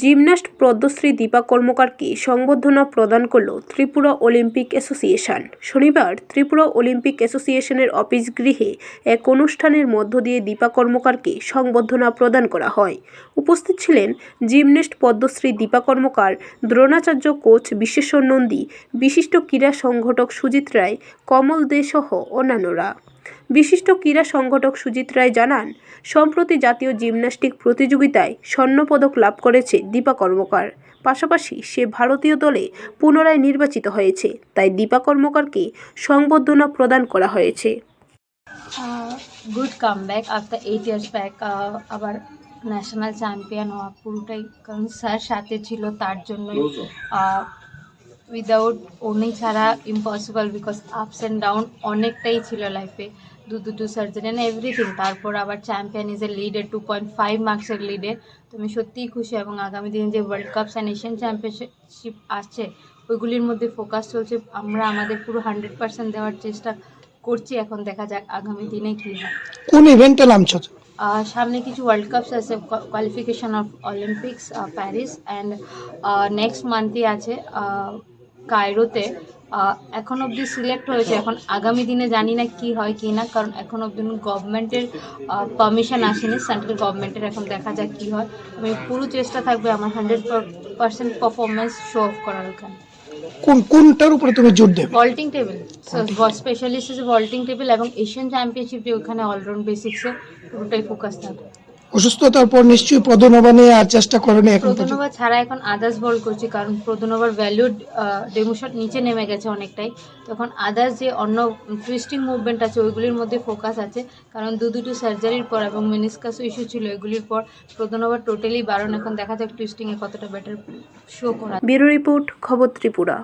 Gymnast Padmashri Dipa কর্মকারকে সংবর্ধনা প্রদান করল ত্রিপুরা অলিম্পিক অ্যাসোসিয়েশন। শনিবার ত্রিপুরা অলিম্পিক অ্যাসোসিয়েশনের অফিস গৃহে এক অনুষ্ঠানের মধ্য দিয়ে দীপা কর্মকারকে সংবর্ধনা প্রদান করা হয়। উপস্থিত ছিলেন জিমন্যাস্ট পদ্মশ্রী দীপা কর্মকার, দ্রোণাচার্য কোচ বিশ্বেশ্বর নন্দী, বিশিষ্ট ক্রীড়া সংগঠক সুজিত রায়, কমল দে সহ অন্যান্যরা। বিশিষ্ট ক্রীড়া সংগঠক সুজিত রায় জানান সম্প্রতি জাতীয় জিমন্যাস্টিক প্রতিযোগিতায় স্বর্ণপদক লাভ করেছে দীপা কর্মকার। পাশাপাশি সে ভারতীয় দলে পুনরায় নির্বাচিত হয়েছে তাই দীপা কর্মকারকে সংবর্ধনা প্রদান করা হয়েছে। Good comeback after eight years back আবার ন্যাশনাল চ্যাম্পিয়ন হওয়া পুরোটাই কারণ স্যার সাথে ছিল তার জন্যই উইদাউট উনি ছাড়া impossible because ups and down অনেকটাই ছিল লাইফে দু দুটো সার্জারি অ্যান্ড এভরিথিং তারপর আবার চ্যাম্পিয়ন ইজ এ লিডে টু পয়েন্ট ফাইভ মার্কসের লিডে তো আমি সত্যিই খুশি এবং আগামী দিনে যে world cups and Asian championship আসছে ওইগুলির মধ্যে ফোকাস চলছে। আমরা আমাদের পুরো হান্ড্রেড পার্সেন্ট দেওয়ার চেষ্টা করছি। এখন দেখা যাক আগামী দিনে কী হয়। কোন ইভেন্টে নামছো? সামনে কিছু ওয়ার্ল্ড কাপস আছে। Qualification of Olympics Paris and next মান্থই আছে। কায়রোতে এখন অবধি সিলেক্ট হয়েছে। এখন আগামী দিনে জানি না কি হয় কি না কারণ এখন অবধি গভর্নমেন্টের পারমিশন আসেনি। সেন্ট্রাল গভর্নমেন্টের এখন দেখা যাক কি হয়। আমি পুরো চেষ্টা থাকবে আমার hundred percent performance show off করার ওখানে। কোন কোনটার উপরে তুমি জোর দেবে? Vaulting table specialist is vaulting table এবং এশিয়ান চ্যাম্পিয়নশিপ যে ওখানে অলরাউন্ড বেসিক্সে পুরোটাই ফোকাস থাকবে। অসুস্থতার পর নিশ্চয়ই পদনবা নিয়ে আর চেষ্টা করেনি এখন প্রদনবা ছাড়া এখন আদার্স বল করছি কারণ প্রদনবার ভ্যালু ডেমোশট নিচে নেমে গেছে অনেকটাই। তখন আদার্স যে অন্য টুইস্টিং মুভমেন্ট আছে ওইগুলির মধ্যে ফোকাস আছে। কারণ দু দুটো সার্জারির পর এবং মেনিসকাস ইস্যু ছিল এগুলির পর প্রদনবার টোটালি বারণ। এখন দেখা যাক টুইস্টিংয়ে কতটা বেটার শো করা ব্যুরো রিপোর্ট খবর ত্রিপুরা।